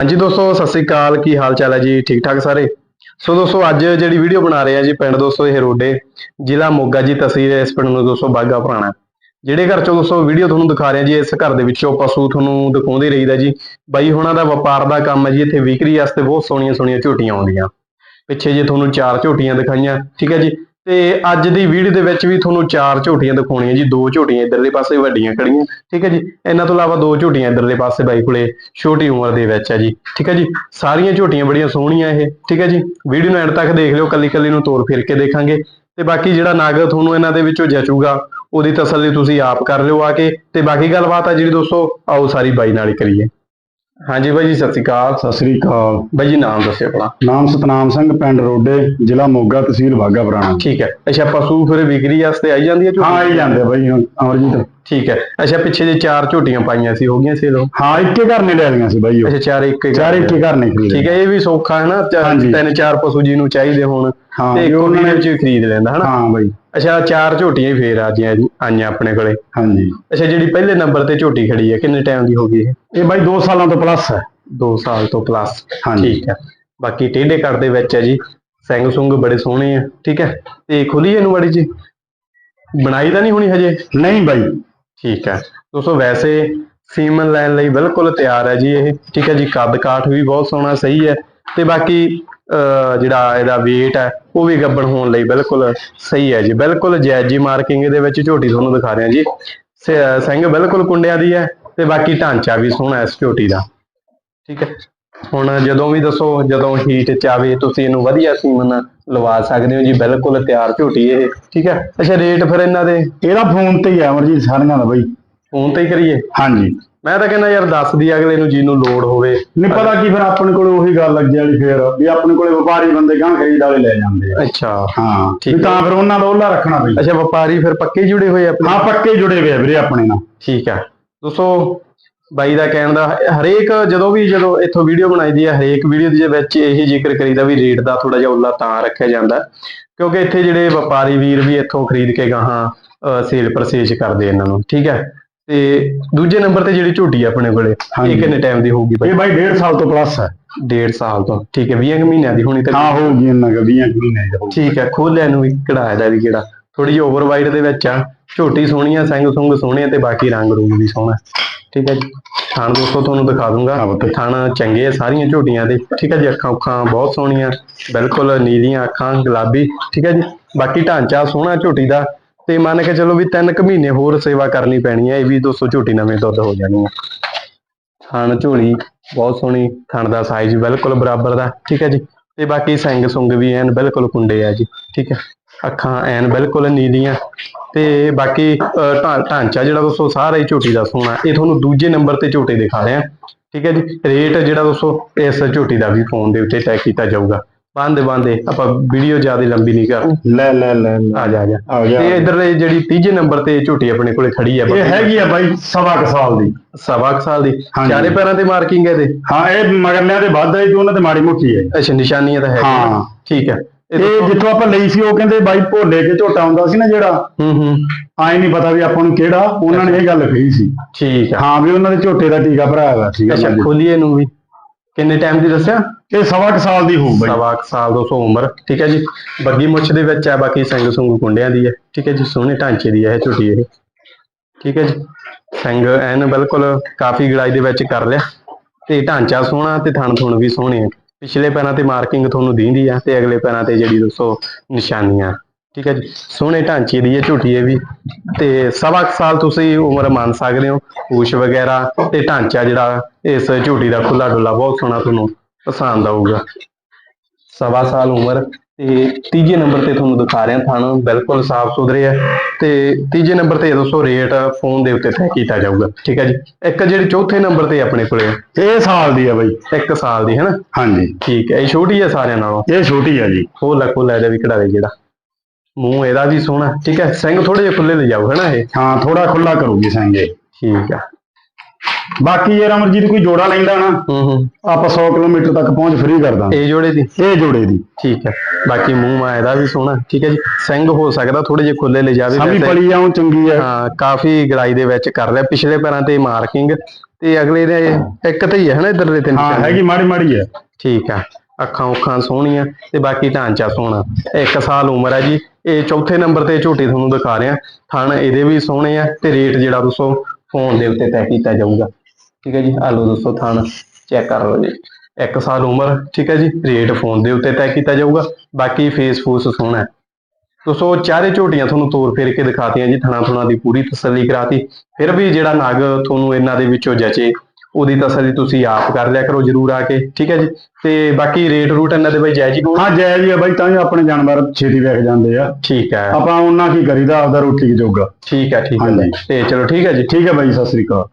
ਹਾਂਜੀ ਦੋਸਤੋ, ਸਤਿ ਸ੍ਰੀ ਅਕਾਲ। ਕੀ ਹਾਲ ਚਾਲ ਹੈ ਜੀ? ਠੀਕ ਠਾਕ ਸਾਰੇ? ਸੋ ਦੋਸਤੋ, ਅੱਜ ਜਿਹੜੀ ਵੀਡੀਓ ਬਣਾ ਰਹੇ ਆ ਜੀ ਪਿੰਡ ਦੋਸਤੋ ਇਹ ਰੋਡੇ, ਜ਼ਿਲ੍ਹਾ ਮੋਗਾ ਜੀ ਤਹਿਸੀਲ ਇਸ ਪਿੰਡ ਨੂੰ ਦੋਸਤੋ ਬਾਗਾ ਪੁਰਾਣਾ ਜਿਹੜੇ ਘਰ ਚੋਂ ਦੋਸਤੋ ਵੀਡੀਓ ਤੁਹਾਨੂੰ ਦਿਖਾ ਰਹੇ ਆ ਜੀ, ਇਸ ਘਰ ਦੇ ਵਿੱਚੋਂ ਪਸ਼ੂ ਤੁਹਾਨੂੰ ਦਿਖਾਉਂਦੇ ਰਹੀਦਾ ਜੀ। ਬਾਈ, ਹੁਣਾਂ ਦਾ ਵਪਾਰ ਦਾ ਕੰਮ ਹੈ ਜੀ, ਇੱਥੇ ਵਿਕਰੀ ਵਾਸਤੇ ਬਹੁਤ ਸੋਹਣੀਆਂ ਸੋਹਣੀਆਂ ਝੋਟੀਆਂ ਆਉਂਦੀਆਂ। ਪਿੱਛੇ ਜੇ ਤੁਹਾਨੂੰ ਚਾਰ ਝੋਟੀਆਂ ਦਿਖਾਈਆਂ, ਠੀਕ ਹੈ ਜੀ? ਤੇ ਅੱਜ ਦੀ ਵੀਡੀਓ ਦੇ ਵਿੱਚ ਵੀ ਤੁਹਾਨੂੰ ਚਾਰ ਝੋਟੀਆਂ ਦਿਖਾਉਣੀਆਂ ਜੀ, ਦੋ ਝੋਟੀਆਂ ਇਧਰਲੇ ਪਾਸੇ ਵੱਡੀਆਂ ਖੜੀਆਂ ਠੀਕ ਹੈ ਜੀ, ਇਹਨਾਂ ਤੋਂ ਇਲਾਵਾ ਦੋ ਝੋਟੀਆਂ ਇਧਰਲੇ ਪਾਸੇ ਬਾਈ ਕੋਲੇ ਛੋਟੀ ਉਮਰ ਦੇ ਵਿੱਚ ਹੈ ਜੀ। ਠੀਕ ਹੈ ਜੀ, ਸਾਰੀਆਂ ਝੋਟੀਆਂ ਬੜੀਆਂ ਸੋਹਣੀਆਂ ਇਹ। ਠੀਕ ਹੈ ਜੀ, ਵੀਡੀਓ ਨੂੰ ਐਂਡ ਤੱਕ ਦੇਖ ਲਿਓ ਕੱਲੀ ਕੱਲੀ ਨੂੰ ਤੋਰ ਫਿਰ ਕੇ ਦੇਖਾਂਗੇ। ਤੇ ਬਾਕੀ ਜਿਹੜਾ ਨਾਗਰ ਤੁਹਾਨੂੰ ਇਹਨਾਂ ਦੇ ਵਿੱਚੋਂ ਜਚੂਗਾ, ਉਹਦੀ ਤਸੱਲੀ ਤੁਸੀਂ ਆਪ ਕਰ ਲਿਓ ਆ ਕੇ। ਤੇ ਬਾਕੀ ਗੱਲਬਾਤ ਆ ਜਿਹੜੀ ਦੋਸਤੋ, ਆਓ ਸਾਰੀ ਬਾਈ ਨਾਲ ਹੀ ਕਰੀਏ। ਹਾਂਜੀ ਬਾਈ ਜੀ ਸਤਿ ਸ਼੍ਰੀ ਅਕਾਲ। ਸਤਿ ਸ੍ਰੀ ਅਕਾਲ। ਬਾਈ ਜੀ ਨਾਮ ਦੱਸਿਓ ਆਪਣਾ। ਨਾਮ ਸਤਨਾਮ ਸਿੰਘ ਪਿੰਡ ਰੋਡੇ ਜ਼ਿਲ੍ਹਾ ਮੋਗਾ ਤਹਿਸੀਲ ਬਾਗਾ ਪੁਰਾਣਾ। ਠੀਕ ਹੈ। ਅੱਛਾ ਪਸ਼ੂ ਫਿਰ ਵਿਕਰੀ ਵਾਸਤੇ ਆਈ ਜਾਂਦੀ ਹੈ ਝੋਟੀ? ਹਾਂ ਆਈ ਜਾਂਦੇ ਬਾਈ ਹੁਣ ਅਮਰਜੀਤ। ਠੀਕ ਹੈ। ਅੱਛਾ ਪਿੱਛੇ ਜੇ ਚਾਰ ਝੋਟੀਆਂ ਪਾਈਆਂ ਸੀ ਹੋ ਗਈਆਂ ਸੇਲ? ਹਾਂ ਇੱਕੇ ਘਰ ਨੇ ਲੈ ਲਈਆਂ ਸੀ ਬਾਈ ਉਹ। ਅੱਛਾ ਚਾਰ ਇੱਕ ਇੱਕ ਚਾਰ ਇੱਕੇ ਘਰ ਨੇ ਖਰੀਦੇ ਠੀਕ ਹੈ ਇਹ ਵੀ ਸੌਖਾ ਹੈ ਨਾ। ਤਿੰਨ ਚਾਰ ਪਸ਼ੂ ਜੀ ਨੂੰ ਚਾਹੀਦੇ ਹੋਣ ਹਾਂ, ਤੇ ਇੱਕ ਉਹਨਾਂ ਨੇ- ਵਿੱਚ ਖਰੀਦ ਲੈਂਦਾ ਹਨਾ? ਹਾਂ ਬਾਈ। ਅੱਛਾ ਚਾਰ ਝੋਟੀਆਂ ਹੀ ਫੇਰ ਆ ਜੀਆਂ ਆਈਆਂ ਆਪਣੇ ਕੋਲੇ। ਹਾਂਜੀ। ਅੱਛਾ ਜਿਹੜੀ ਪਹਿਲੇ ਨੰਬਰ ਤੇ ਝੋਟੀ ਖੜੀ ਹੈ ਕਿੰਨੇ ਟਾਈਮ ਦੀ ਹੋ ਗਈ ਇਹ? ਇਹ ਬਾਈ 2 ਸਾਲਾਂ ਤੋਂ ਪਲੱਸ ਹੈ। 2 ਸਾਲ ਤੋਂ ਪਲੱਸ ਹਾਂਜੀ। ਠੀਕ ਹੈ। ਬਾਕੀ ਟੇਢੇ ਕੱਟ ਦੇ ਵਿੱਚ ਹੈ ਜੀ ਸਿੰਘ ਸੁੰਗ ਬੜੇ ਸੋਹਣੇ ਆ ਠੀਕ ਹੈ। ਤੇ ਖੁੱਲੀ ਇਹਨੂੰ ਬੜੀ ਜੀ ਬਣਾਈ ਤਾਂ ਨਹੀਂ ਹੋਣੀ ਹਜੇ? ਨਹੀਂ ਬਾਈ। ਠੀਕ ਹੈ। ਦੋਸਤੋ ਵੈਸੇ ਸੀਮਨ ਲੈਣ ਲਈ ਬਿਲਕੁਲ ਤਿਆਰ ਹੈ ਜੀ ਇਹ। ਠੀਕ ਹੈ ਜੀ ਕੱਦ ਕਾਠ ਵੀ ਬਹੁਤ ਸੋਹਣਾ ਸਹੀ ਹੈ। ਤੇ ਬਾਕੀ ਅਹ, ਜਿਹੜਾ ਇਹਦਾ weight ਹੈ ਉਹ ਵੀ ਗੱਬਣ ਹੋਣ ਲਈ ਬਿਲਕੁਲ ਸਹੀ ਹੈ ਜੀ। ਬਿਲਕੁਲ ਜੈਜੀ ਮਾਰਕਿੰਗ ਦੇ ਵਿੱਚ ਝੋਟੀ ਤੁਹਾਨੂੰ ਦਿਖਾ ਰਿਹਾ ਜੀ। ਸ- ਸਿੰਘ ਬਿਲਕੁਲ ਕੁੰਡਿਆਂ ਦੀ ਹੈ ਤੇ ਬਾਕੀ ਢਾਂਚਾ ਵੀ ਸੋਹਣਾ ਇਸ ਝੋਟੀ ਦਾ। ਠੀਕ ਹੈ। ਹੁਣ ਜਦੋਂ ਵੀ ਦੱਸੋ ਜਦੋਂ ਹੀਟ ਚ ਆਵੇ ਤੁਸੀਂ ਇਹਨੂੰ ਵਧੀਆ ਸੀਮਨ ਲਵਾ ਸਕਦੇ ਹੋ ਜੀ ਬਿਲਕੁਲ ਤਿਆਰ ਝੋਟੀ ਇਹ ਠੀਕ ਹੈ? ਅੱਛਾ ਰੇਟ ਫਿਰ ਇਹਨਾਂ ਦੇ? ਇਹਦਾ ਫੋਨ ਤੇ ਹੀ ਹੈ ਅਮਰਜੀਤ ਸਾਰੀਆਂ ਦਾ ਬਾਈ। ਫੋਨ ਤੇ ਹੀ ਕਰੀਏ? ਹਾਂਜੀ। ਮੈਂ ਤਾਂ ਕਹਿੰਦਾ ਯਾਰ ਦੱਸ ਦੀ ਅਗਲੇ ਨੂੰ ਜਿਹਨੂੰ ਲੋੜ ਹੋਵੇ। ਨਹੀਂ ਪਤਾ ਕੀ ਫਿਰ ਆਪਣੇ ਕੋਲ ਉਹੀ ਗੱਲ ਲੱਗੀ ਵਾਲੀ ਫੇਰ ਵੀ ਆਪਣੇ ਕੋਲੇ ਵਪਾਰੀ ਬੰਦੇ ਗਾਂ ਖਰੀਦ ਵਾਲੇ ਲੈ ਜਾਂਦੇ ਆ। ਅੱਛਾ। ਹਾਂ ਠੀਕ ਤਾਂ ਫਿਰ ਉਹਨਾਂ ਦਾ ਉਹਲਾ ਰੱਖਣਾ ਬਈ। ਅੱਛਾ ਵਪਾਰੀ ਫਿਰ ਪੱਕੇ ਜੁੜੇ ਹੋਏ ਆਪਣੇ? ਹਾਂ ਪੱਕੇ ਜੁੜੇ ਹੋਏ ਆ ਵੀਰੇ ਆਪਣੇ ਨਾਲ। ਠੀਕ ਆ ਦੋਸਤੋ ਬਾਈ ਦਾ ਕਹਿਣ ਦਾ ਹਰੇਕ ਜਦੋਂ ਵੀ ਜਦੋਂ ਇੱਥੋਂ ਵੀਡੀਓ ਬਣਾਈਦੀ ਹੈ ਹਰੇਕ ਵੀਡੀਓ ਦੇ ਵਿੱਚ ਇਹੀ ਜ਼ਿਕਰ ਕਰੀਦਾ ਵੀ ਰੇਟ ਦਾ ਥੋੜਾ ਜਿਹਾ ਉੱਲਾ ਤਾਂ ਰੱਖਿਆ ਜਾਂਦਾ। ਕਿਉਂਕਿ ਇੱਥੇ ਜਿਹੜੇ ਵਪਾਰੀ ਵੀਰ ਵੀ ਇੱਥੋਂ ਖਰੀਦ ਕੇ ਗਾਹਾਂ ਸੇਲ ਪਰਚੇਜ ਕਰਦੇ ਇਹਨਾਂ ਨੂੰ ਠੀਕ ਹੈ? ਤੇ ਦੂਜੇ ਨੰਬਰ ਤੇ ਜਿਹੜੀ ਝੋਟੀ ਆ ਆਪਣੇ ਕੋਲੇ ਇਹ। ਕਿੰਨੇ ਟਾਈਮ ਦੀ ਹੋਊਗੀ ਬਾਈ? ਇਹ ਬਾਈ 1.5 ਸਾਲ ਤੋਂ ਪਲੱਸ ਹੈ। ਡੇਢ ਸਾਲ ਤੋਂ ਠੀਕ ਹੈ 20 ਮਹੀਨਿਆਂ ਦੀ ਹੋਣੀ ਤਾਂ ਹਾਂ ਹੋਊਗੀ ਇਹਨਾਂ ਦਾ 20 ਮਹੀਨੇ ਦਾ ਹੋਊ। ਠੀਕ ਹੈ ਖੋਲਿਆ ਨੂੰ ਵੀ ਕਢਾਇਆ ਦਾ ਵੀ ਕਿਹੜਾ। ਥੋੜੀ ਜਿਹੀ ਓਵਰ ਵਾਈਡ ਦੇ ਵਿੱਚ ਆ ਝੋਟੀ ਸੋਹਣੀਆਂ ਸਿੰਘ ਸੁੰਗ ਸੋਹਣੇ ਆ ਤੇ ਬਾਕੀ ਰੰਗ ਰੂਪ ਵੀ ਸੋਹਣਾ। ਠੀਕ ਹੈ ਜੀ। ਥਣ ਦੋਸਤੋ ਤੁਹਾਨੂੰ ਦਿਖਾ ਦੂੰਗਾ। ਥਣ ਚੰਗੇ ਆ ਸਾਰੀਆਂ ਝੋਟੀਆਂ ਦੇ। ਠੀਕ ਹੈ ਜੀ ਅੱਖਾਂ ਉੱਖਾਂ ਬਹੁਤ ਸੋਹਣੀਆਂ। ਬਿਲਕੁਲ ਨੀਲੀਆਂ ਅੱਖਾਂ ਗੁਲਾਬੀ। ਠੀਕ ਹੈ ਜੀ। ਬਾਕੀ ਢਾਂਚਾ ਸੋਹਣਾ ਝੋਟੀ ਦਾ। ਤੇ ਮੰਨ ਕੇ ਚਲੋ ਵੀ ਤਿੰਨ ਕੁ ਮਹੀਨੇ ਹੋਰ ਸੇਵਾ ਕਰਨੀ ਪੈਣੀ ਹੈ ਇਹ ਵੀ ਦੋਸਤੋ ਝੋਟੀ ਨਵੇਂ ਦੁੱਧ ਹੋ ਜਾਣੀ ਹੈ। ਥਣ ਝੋਲੀ ਬਹੁਤ ਸੋਹਣੀ ਥਣ ਦਾ ਸਾਈਜ਼ ਬਿਲਕੁਲ ਬਰਾਬਰ ਦਾ। ਠੀਕ ਹੈ ਜੀ। ਤੇ ਬਾਕੀ ਸਿੰਗ ਸੁੰਗ ਵੀ ਐਨ ਬਿਲਕੁਲ ਕੁੰਡੇ ਆ ਜੀ। ਠੀਕ ਹੈ। ਅੱਖਾਂ ਐਨ ਬਿਲਕੁਲ ਨੀਲੀਆਂ। ਤੇ ਬਾਕੀ ਢਾਂਚਾ ਜਿਹੜਾ ਦੋਸਤੋ ਸਾਰਾ ਹੀ ਝੋਟੀ ਦਾ ਸੋਹਣਾ ਇਹ ਤੁਹਾਨੂੰ ਦੂਜੇ ਨੰਬਰ ਤੇ ਝੋਟੀ ਦਿਖਾ ਰਿਹਾ। ਠੀਕ ਹੈ ਜੀ? ਰੇਟ ਜਿਹੜਾ ਦੋਸਤੋ ਇਸ ਝੋਟੀ ਦਾ ਵੀ ਫੋਨ ਦੇ ਉੱਤੇ ਤੈਅ ਕੀਤਾ ਜਾਊਗਾ। ਬੰਦੇ ਬੰਦੇ ਆਪਾਂ ਵੀਡੀਓ ਜ਼ਿਆਦਾ ਲੰਬੀ ਨਹੀਂ ਕਰਨੀ ਲੈ ਲੈ ਲੈ। ਆ ਜਾ ਆ ਜਾ। ਤੇ ਇਧਰ ਜਿਹੜੀ ਤੀਜੇ ਨੰਬਰ ਤੇ ਝੋਟੀ ਆਪਣੇ ਕੋਲੇ ਖੜੀ ਆ ਇਹ ਹੈਗੀ ਆ ਬਾਈ ਸਵਾ ਕੁ ਸਾਲ ਦੀ। ਸਵਾ ਕੁ ਸਾਲ ਦੀ। ਚਾਰੇ ਪੈਰਾਂ ਤੇ ਮਾਰਕਿੰਗ ਹੈ ਇਹਦੇ? ਹਾਂ ਇਹ ਮਗਰਲਿਆਂ ਦੇ ਵੱਧ ਆਈ ਤੇ ਉਹਨਾਂ ਤੇ ਮਾੜੀ ਮੋਟੀ ਹੈ। ਅੱਛਾ ਨਿਸ਼ਾਨੀਆਂ ਤਾਂ ਹੈ ਹਾਂ। ਠੀਕ ਹੈ। ਇਹ ਜਿੱਥੋਂ ਆਪਾਂ ਲਈ ਸੀ ਉਹ ਕਹਿੰਦੇ ਬਾਈ ਭੋਲੇ ਕੇ ਝੋਟਾ ਹੁੰਦਾ ਸੀ ਨਾ ਜਿਹੜਾ ਹੂੰ ਹੂੰ। ਆਏ ਨਹੀਂ ਪਤਾ ਵੀ ਆਪਾਂ ਨੂੰ ਕਿਹੜਾ ਉਹਨਾਂ ਨੇ ਇਹ ਗੱਲ ਕਹੀ ਸੀ। ਠੀਕ ਆ। ਹਾਂ ਵੀ ਉਹਨਾਂ ਦੇ ਝੋਟੇ ਦਾ ਟੀਕਾ ਭਰਾਇਆ ਹੋਇਆ ਸੀਗਾ ਅੱਛਾ। ਖੋਲੀਏ ਨੂੰ ਵੀ। ਕਿੰਨੇ ਟਾਈਮ ਦੀ ਦੱਸਿਆ? ਇਹ ਸਵਾ ਕੁ ਸਾਲ ਦੀ ਹੋਊ ਬਾਈ। ਸਵਾ ਕੁ ਸਾਲ 200 ਉਮਰ। ਠੀਕ ਹੈ ਜੀ। ਬੱਗੀ ਮੁੱਛ ਦੇ ਵਿੱਚ ਹੈ ਬਾਕੀ ਸਿੰਘ ਸੁੰਗ ਕੁੰਡਿਆਂ ਦੀ ਹੈ ਠੀਕ ਹੈ ਜੀ ਸੋਹਣੇ ਢਾਂਚੇ ਦੀ ਹੈ ਇਹ ਝੋਟੀ ਇਹ। ਠੀਕ ਹੈ ਜੀ। ਸਿੰਘ ਐਨ ਬਿਲਕੁਲ ਕਾਫੀ ਗੜਾਈ ਦੇ ਵਿੱਚ ਕਰ ਲਿਆ। ਤੇ ਢਾਂਚਾ ਸੋਹਣਾ ਤੇ ਥਣ ਥੁਣ ਵੀ ਸੋਹਣੇ ਆ। ਪਿਛਲੇ ਪੈਰਾਂ ਤੇ ਮਾਰਕਿੰਗ ਤੁਹਾਨੂੰ ਦੀਂਦੀ ਆ ਤੇ ਅਗਲੇ ਪੈਰਾਂ ਤੇ ਜਿਹੜੀ ਦੋਸਤੋ ਨਿਸ਼ਾਨੀਆਂ। ਠੀਕ ਹੈ ਜੀ? ਸੋਹਣੇ ਢਾਂਚੇ ਦੀ ਇਹ ਝੋਟੀ ਹੈ ਵੀ। ਤੇ ਸਵਾ ਸਾਲ ਤੁਸੀਂ ਉਮਰ ਮੰਨ ਸਕਦੇ ਹੋ। ਪੂਛ ਵਗੈਰਾ ਤੇ ਢਾਂਚਾ ਜਿਹੜਾ ਇਸ ਝੋਟੀ ਦਾ ਖੁੱਲਾ ਡੁੱਲਾ ਬਹੁਤ ਸੋਹਣਾ ਤੁਹਾਨੂੰ ਪਸੰਦ ਆਊਗਾ। ਸਵਾ ਸਾਲ ਉਮਰ ਤੇ ਤੀਜੇ ਨੰਬਰ ਤੇ ਤੁਹਾਨੂੰ ਦਿਖਾ ਰਿਹਾ ਥਣ ਬਿਲਕੁਲ ਸਾਫ਼ ਸੁਥਰੇ ਆ ਤੇ ਤੀਜੇ ਨੰਬਰ ਤੇ ਦੋਸਤੋ ਰੇਟ ਫੋਨ ਦੇ ਉੱਤੇ ਤੈਅ ਕੀਤਾ ਜਾਊਗਾ ਠੀਕ ਹੈ ਜੀ? ਇੱਕ ਜਿਹੜੀ ਚੌਥੇ ਨੰਬਰ ਤੇ ਆਪਣੇ ਕੋਲੇ ਆ, ਇਹ ਸਾਲ ਦੀ ਆ ਬਾਈ। ਇੱਕ ਸਾਲ ਦੀ ਹੈ ਨਾ ਹਾਂਜੀ। ਠੀਕ ਹੈ ਇਹ ਛੋਟੀ ਹੈ ਸਾਰਿਆਂ ਨਾਲੋਂ? ਇਹ ਛੋਟੀ ਆ ਜੀ। ਉਹ ਲੱਕੋ ਲੈ ਜਾ ਵੀ ਕਢਾਵੇ ਜਿਹੜਾ। ਮੂੰਹ ਇਹਦਾ ਵੀ ਸੋਹਣਾ ਠੀਕ ਹੈ ਸਿੰਘ ਥੋੜੇ ਜਿਹੇ ਖੁੱਲੇ ਲੈ ਜਾਓ ਹੈ ਨਾ ਇਹ? ਹਾਂ ਥੋੜਾ ਖੁੱਲਾ ਕਰੂਗੀ ਸੰਗੇ ਠੀਕ ਆ। ਬਾਕੀ ਜੇ ਅਮਰਜੀਤ ਕੋਈ ਜੋੜਾ ਲੈਂਦਾ ਨਾ ਹੂੰ ਹੂੰ। ਆਪਾਂ 100 ਕਿਲੋਮੀਟਰ ਤੱਕ ਪਹੁੰਚ ਫ੍ਰੀ ਕਰ ਦਾਂਗੇ। ਇਹ ਜੋੜੇ ਦੀ? ਇਹ ਜੋੜੇ ਦੀ। ਠੀਕ ਹੈ। ਬਾਕੀ ਮੂੰਹ ਮਾ ਇਹਦਾ ਵੀ ਸੋਹਣਾ। ਠੀਕ ਹੈ ਜੀ। ਸਿੰਘ ਹੋ ਸਕਦਾ ਥੋੜੇ ਜਿਹੇ ਖੁੱਲੇ ਲੈ ਜਾਵੇ। ਸਾਡੀ। ਪਲੀ ਆਉਂ ਚੰਗੀ ਹੈ ਹਾਂ ਕਾਫੀ ਗੜਾਈ ਦੇ ਵਿੱਚ ਕਰ ਲਿਆ। ਪਿਛਲੇ ਪੈਰਾਂ ਤੇ ਮਾਰਕਿੰਗ ਤੇ ਅਗਲੇ ਦੇ ਇੱਕ ਤੇ ਹੀ ਹੈ ਨਾ ਇਧਰਲੇ ਤਿੰਨ ਹਾਂ। ਹੈਗੀ ਮਾੜੀ ਮਾੜੀ ਹੈ ਠੀਕ ਆ। ਅੱਖਾਂ ਉੱਖਾਂ ਸੋਹਣੀਆਂ ਤੇ ਬਾਕੀ ਢਾਂਚਾ ਸੋਹਣਾ। ਇੱਕ ਸਾਲ ਉਮਰ ਹੈ ਜੀ। ਇਹ ਚੌਥੇ ਨੰਬਰ ਤੇ ਝੋਟੀ ਤੁਹਾਨੂੰ ਦਿਖਾ ਰਿਹਾ। ਥਣ ਇਹਦੇ ਵੀ ਸੋਹਣੇ ਆ ਤੇ ਰੇਟ ਜਿਹੜਾ ਦੋਸਤੋ ਫੋਨ ਦੇ ਉੱਤੇ ਤੈਅ ਕੀਤਾ ਜਾਊਗਾ। ਠੀਕ ਹੈ ਜੀ ਆ ਲਓ ਦੋਸਤੋ ਥਣ ਚੈੱਕ ਕਰ ਲਓ ਜੀ। ਇੱਕ ਸਾਲ ਉਮਰ ਠੀਕ ਹੈ ਜੀ ਰੇਟ ਫੋਨ ਦੇ ਉੱਤੇ ਤੈਅ ਕੀਤਾ ਜਾਊਗਾ ਬਾਕੀ ਫੇਸ ਫੂਸ ਸੋਹਣਾ ਦੋਸਤੋ ਚਾਰੇ ਝੋਟੀਆਂ ਤੁਹਾਨੂੰ ਤੋਰ ਫੇਰ ਕੇ ਦਿਖਾਤੀਆਂ ਜੀ ਥਣਾ ਥੁਣਾ ਦੀ ਪੂਰੀ ਤਸੱਲੀ ਕਰਾਤੀ। ਫਿਰ ਵੀ ਜਿਹੜਾ ਨਗ ਤੁਹਾਨੂੰ ਇਹਨਾਂ ਦੇ ਵਿੱਚੋਂ ਜਚੇ ਉਹਦੀ ਤਸੱਲੀ ਤੁਸੀਂ ਆਪ ਕਰ ਲਿਆ ਕਰੋ ਜਰੂਰ ਆ ਕੇ ਠੀਕ ਹੈ ਜੀ। ਤੇ ਬਾਕੀ ਰੇਟ ਰੂਟ ਇਹਨਾਂ ਦੇ ਬਈ ਜਾਇਜ਼ ਹੀ ਹੋਣ ਹਾਂ ਜਾਇਜ਼ ਹੀ ਆ ਬਾਈ ਤਾਂ ਹੀ ਆਪਣੇ ਜਾਨਵਰ ਛੇਤੀ ਵਿਕ ਜਾਂਦੇ ਆ। ਠੀਕ ਹੈ। ਆਪਾਂ ਉਹਨਾਂ ਕੀ ਕਰੀਦਾ ਆਪਦਾ ਰੋਟੀ ਜੋਗਾ। ਠੀਕ ਹੈ ਠੀਕ ਹੈ। ਤੇ ਚਲੋ ਠੀਕ ਹੈ ਜੀ। ਠੀਕ ਹੈ ਬਾਈ ਸਤਿ ਸ੍ਰੀ ਅਕਾਲ।